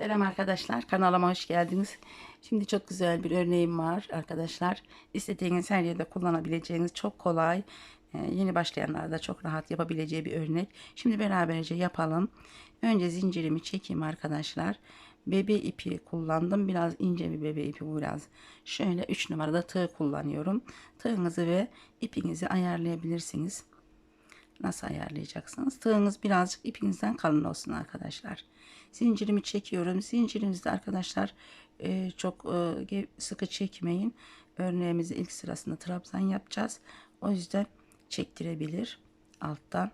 Selam arkadaşlar, kanalıma hoş geldiniz. Şimdi çok güzel bir örneğim var arkadaşlar. İstediğiniz her yerde kullanabileceğiniz çok kolay, e, yeni başlayanlar da çok rahat yapabileceği bir örnek. Şimdi beraberce yapalım. Önce zincirimi çekeyim arkadaşlar. Bebe ipi kullandım. Biraz ince bir bebe ipi biraz. Şöyle 3 numarada tığ kullanıyorum. Tığınızı ve ipinizi ayarlayabilirsiniz. Nasıl ayarlayacaksınız? Tığınız birazcık ipinizden kalın olsun arkadaşlar. Zincirimi çekiyorum. Zincirinizde arkadaşlar e, çok e, sıkı çekmeyin. Örneğimizi ilk sırasında trabzan yapacağız. O yüzden çektirebilir alttan.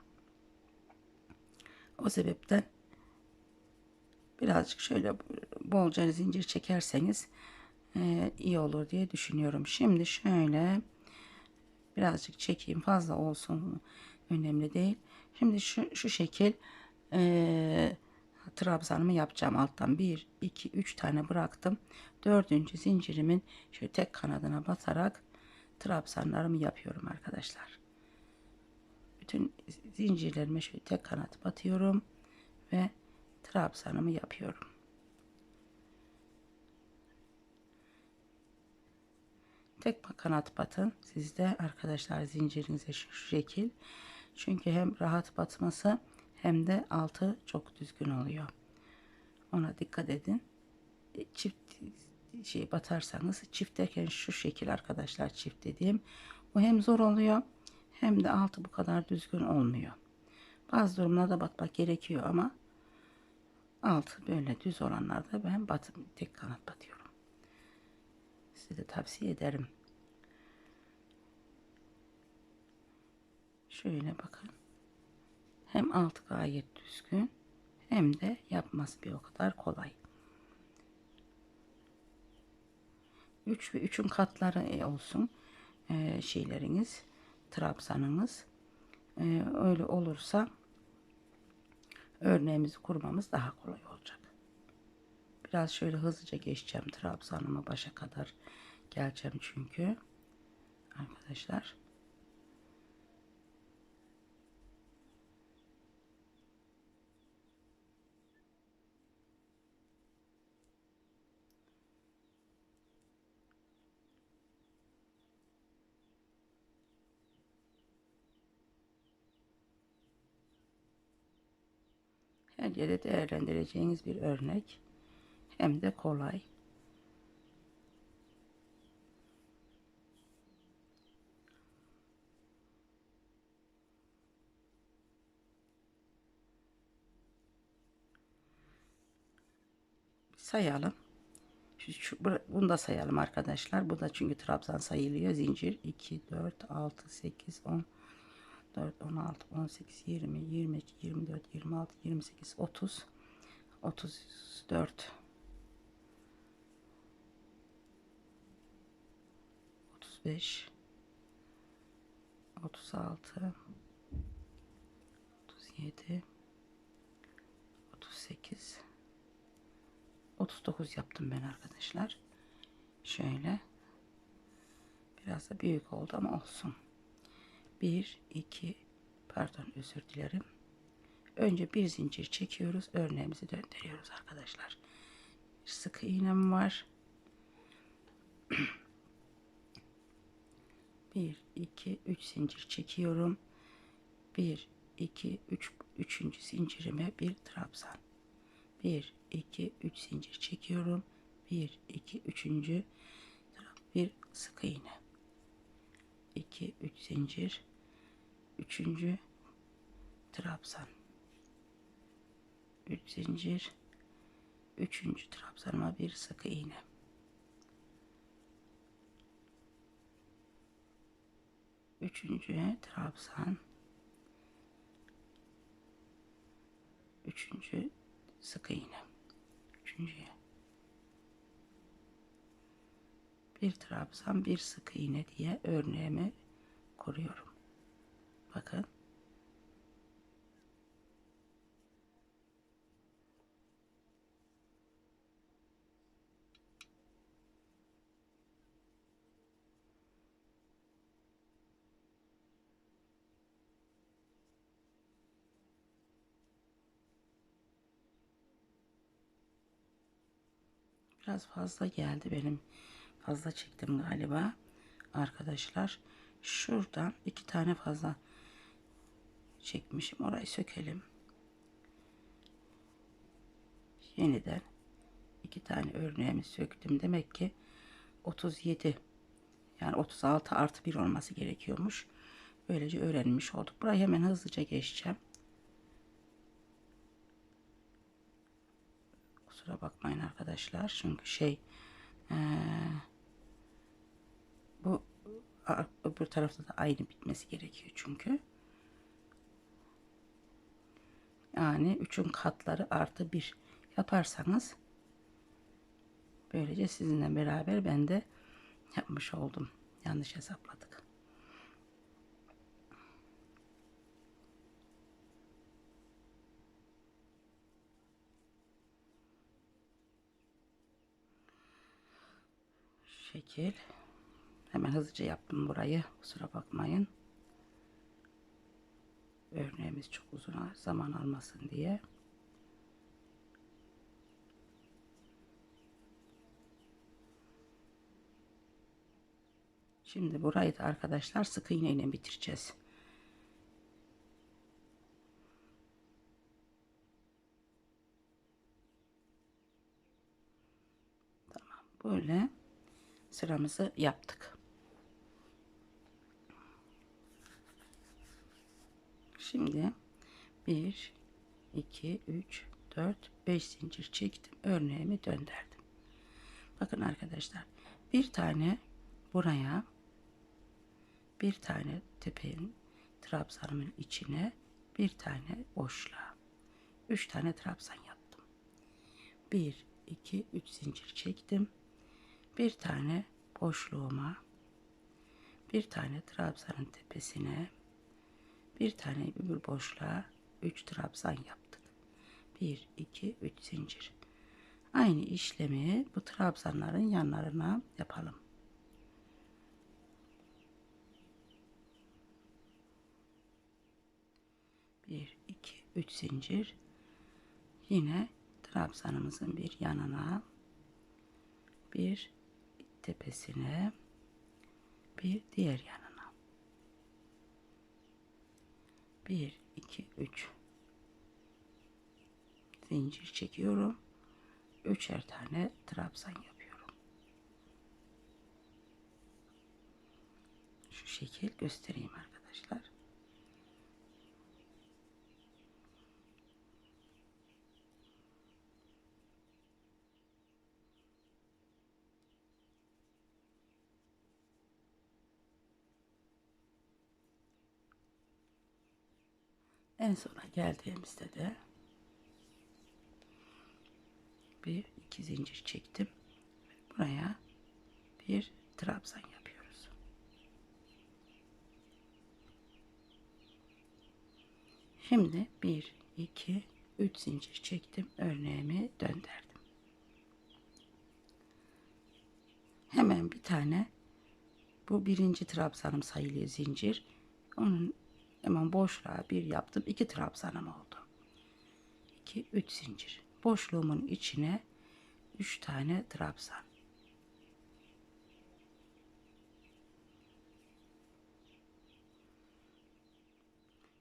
O sebepten birazcık şöyle bolca zincir çekerseniz e, iyi olur diye düşünüyorum. Şimdi şöyle birazcık çekeyim fazla olsun önemli değil. Şimdi şu, şu şekil e, trabzanımı yapacağım alttan 1 2 3 tane bıraktım. Dördüncü zincirimin şöyle tek kanadına batarak trabzanlarımı yapıyorum arkadaşlar. Bütün zincirlerime şöyle tek kanat batıyorum ve trabzanımı yapıyorum. Tek kanat batın. Sizde arkadaşlar zincirinize şu şekil. Çünkü hem rahat batması hem de altı çok düzgün oluyor. Ona dikkat edin. E, çift şey batarsanız çift derken şu şekil arkadaşlar çift dediğim. Bu hem zor oluyor hem de altı bu kadar düzgün olmuyor. Bazı durumlarda batmak gerekiyor ama altı böyle düz olanlarda ben batım tek kanat batıyorum. Size de tavsiye ederim. Şöyle bakın. Hem altı gayet düzgün hem de yapması bir o kadar kolay. 3 ve 3'ün katları olsun ee, şeyleriniz trabzanınız ee, öyle olursa örneğimizi kurmamız daha kolay olacak. Biraz şöyle hızlıca geçeceğim trabzanıma başa kadar geleceğim çünkü arkadaşlar. Her yere değerlendireceğiniz bir örnek. Hem de kolay. Sayalım. Şu, bunu da sayalım arkadaşlar. Bu da çünkü trabzan sayılıyor. Zincir 2, 4, 6, 8, 10, 4, 16, 18, 20, 22, 24, 26, 28, 30, 34, 35, 36, 37, 38, 39 yaptım ben arkadaşlar. Şöyle. Biraz da büyük oldu ama olsun. 1 2 pardon özür dilerim. Önce bir zincir çekiyoruz örneğimizi döndürüyoruz arkadaşlar. Sık iğnem var. 1 2 3 zincir çekiyorum. 1 2 3 3. zincirime bir trabzan. 1 2 3 zincir çekiyorum. 1 2 3. bir sık iğne 2 3 zincir. 3. trabzan. 3 zincir. 3. trabzanıma bir sık iğne. Üçüncüye trabzan. Üçüncü sık iğne. Üçüncüye bir trabzan bir sık iğne diye örneğimi kuruyorum. Bakın. Biraz fazla geldi benim Fazla çektim galiba. Arkadaşlar şuradan iki tane fazla çekmişim. Orayı sökelim. Yeniden iki tane örneğimi söktüm. Demek ki 37 yani 36 artı 1 olması gerekiyormuş. Böylece öğrenmiş olduk. Burayı hemen hızlıca geçeceğim. Kusura bakmayın arkadaşlar. Çünkü şey ee, bu öbür tarafta da aynı bitmesi gerekiyor çünkü. Yani 3'ün katları artı 1 yaparsanız böylece sizinle beraber ben de yapmış oldum. Yanlış hesapladık. Şekil. Hemen hızlıca yaptım burayı. Kusura bakmayın. Örneğimiz çok uzun zaman almasın diye. Şimdi burayı da arkadaşlar sık iğne ile bitireceğiz. Tamam. Böyle sıramızı yaptık. Şimdi 1 2 3 4 5 zincir çektim. Örneğimi döndürdüm. Bakın arkadaşlar bir tane buraya bir tane tepenin trabzanımın içine bir tane boşluğa üç tane trabzan yaptım. Bir, iki, üç zincir çektim. Bir tane boşluğuma bir tane trabzanın tepesine bir tane ömür boşluğa 3 trabzan yaptık. 1, 2, 3 zincir. Aynı işlemi bu trabzanların yanlarına yapalım. Bir, iki, üç zincir. Yine trabzanımızın bir yanına, bir tepesine, bir diğer yana. 1 2 3 zincir çekiyorum. Üçer tane trabzan yapıyorum. Şu şekil göstereyim arkadaşlar. En sona geldiğimizde de bir iki zincir çektim. Buraya bir trabzan yapıyoruz. Şimdi bir iki üç zincir çektim. Örneğimi döndürdüm. Hemen bir tane bu birinci trabzanım sayılıyor zincir. Onun hemen boşluğa bir yaptım. iki trabzanım oldu. 2 3 zincir. Boşluğumun içine 3 tane trabzan.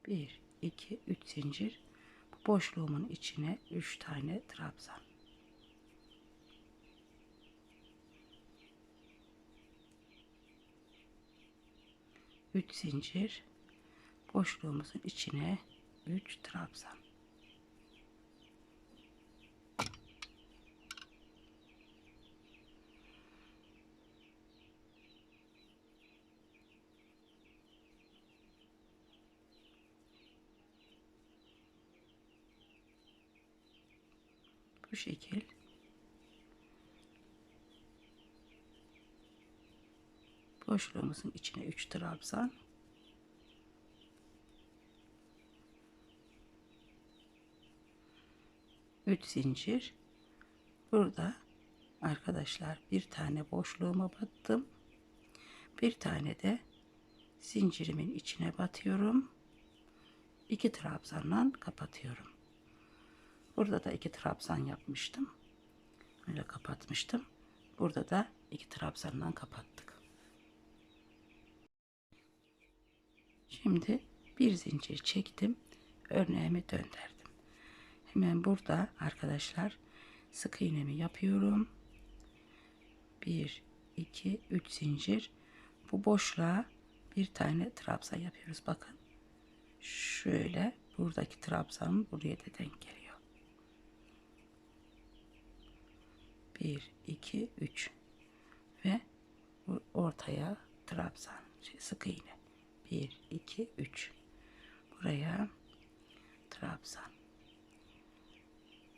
Bir, iki, üç zincir. Bu boşluğumun içine üç tane trabzan. Üç zincir. Boşluğumuzun içine üç trabzan. Bu şekil. Boşluğumuzun içine 3 trabzan. Üç zincir. Burada arkadaşlar bir tane boşluğuma battım. Bir tane de zincirimin içine batıyorum. İki trabzanla kapatıyorum. Burada da iki trabzan yapmıştım. Böyle kapatmıştım. Burada da iki trabzandan kapattık. Şimdi bir zincir çektim. Örneğimi döndürdüm. Hemen burada arkadaşlar sık iğnemi yapıyorum. 1 2 3 zincir. Bu boşluğa bir tane trabzan yapıyoruz. Bakın. Şöyle buradaki trabzan buraya da denk geliyor. 1 2 3 ve ortaya trabzan şey, sık iğne. 1 2 3 buraya trabzan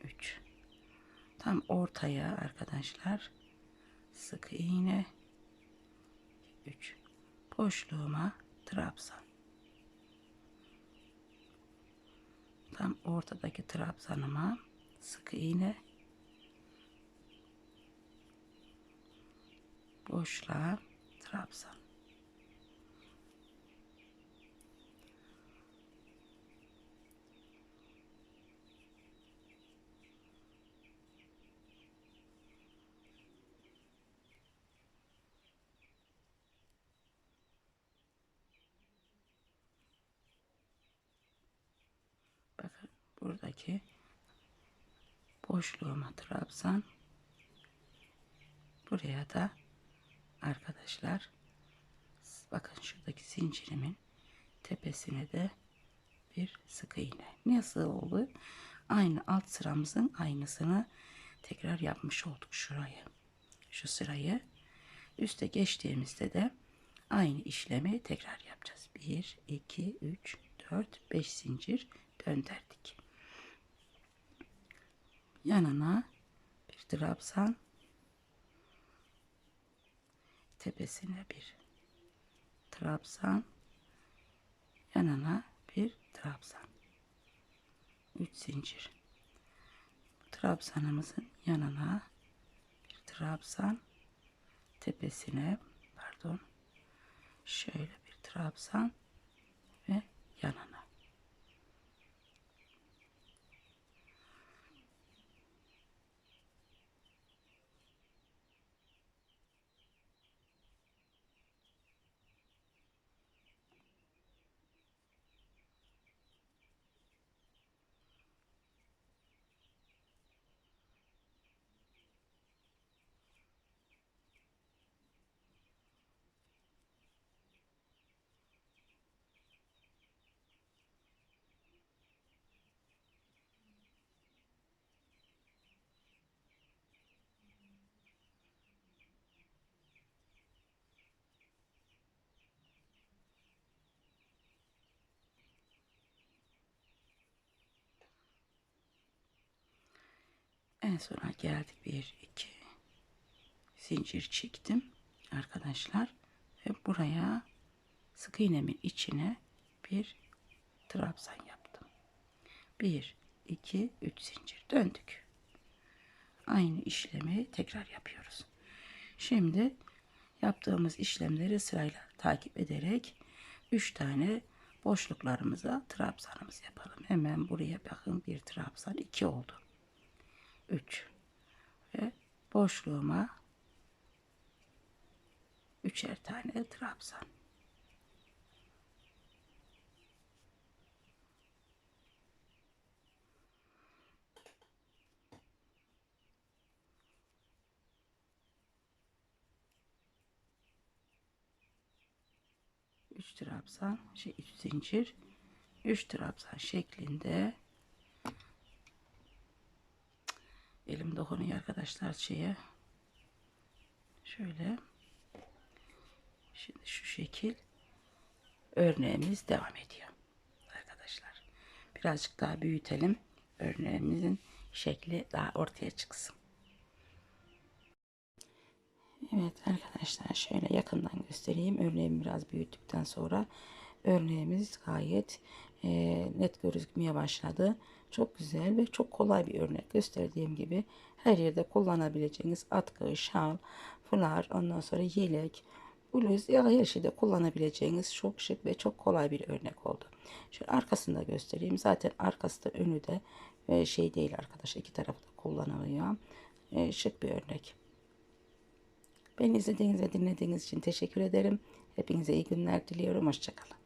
3 tam ortaya arkadaşlar. Sık iğne. 3 boşluğuma trabzan. Tam ortadaki trabzanıma sık iğne. Boşluğa trabzan Bakın buradaki boşluğuma trabzan buraya da arkadaşlar bakın şuradaki zincirimin tepesine de bir sık iğne. Nasıl oldu? Aynı alt sıramızın aynısını tekrar yapmış olduk şurayı. Şu sırayı üste geçtiğimizde de aynı işlemi tekrar yapacağız. 1 2 3 4 5 zincir döndürdük. Yanına bir trabzan tepesine bir trabzan yanına bir trabzan. 3 zincir. Trabzanımızın yanına bir trabzan tepesine pardon şöyle bir trabzan ve yanına En sona geldik. Bir, iki zincir çektim arkadaşlar. Ve buraya sık iğnemin içine bir trabzan yaptım. Bir, iki, üç zincir döndük. Aynı işlemi tekrar yapıyoruz. Şimdi yaptığımız işlemleri sırayla takip ederek üç tane boşluklarımıza trabzanımız yapalım. Hemen buraya bakın bir trabzan iki oldu. 3 ve boşluğuma üçer tane trabzan. Üç trabzan, şey üç zincir, üç trabzan şeklinde elim dokunuyor arkadaşlar şeye. Şöyle. Şimdi şu şekil örneğimiz devam ediyor. Arkadaşlar. Birazcık daha büyütelim. Örneğimizin şekli daha ortaya çıksın. Evet arkadaşlar şöyle yakından göstereyim. Örneğimi biraz büyüttükten sonra örneğimiz gayet e, net gözükmeye başladı. Çok güzel ve çok kolay bir örnek. Gösterdiğim gibi her yerde kullanabileceğiniz atkı, şal, fular, ondan sonra yelek, bluz ya her şeyde kullanabileceğiniz çok şık ve çok kolay bir örnek oldu. Şöyle arkasını da göstereyim. Zaten arkası da önü de e, şey değil arkadaşlar. iki tarafı da kullanılıyor. e, şık bir örnek. Beni izlediğiniz ve dinlediğiniz için teşekkür ederim. Hepinize iyi günler diliyorum. Hoşçakalın.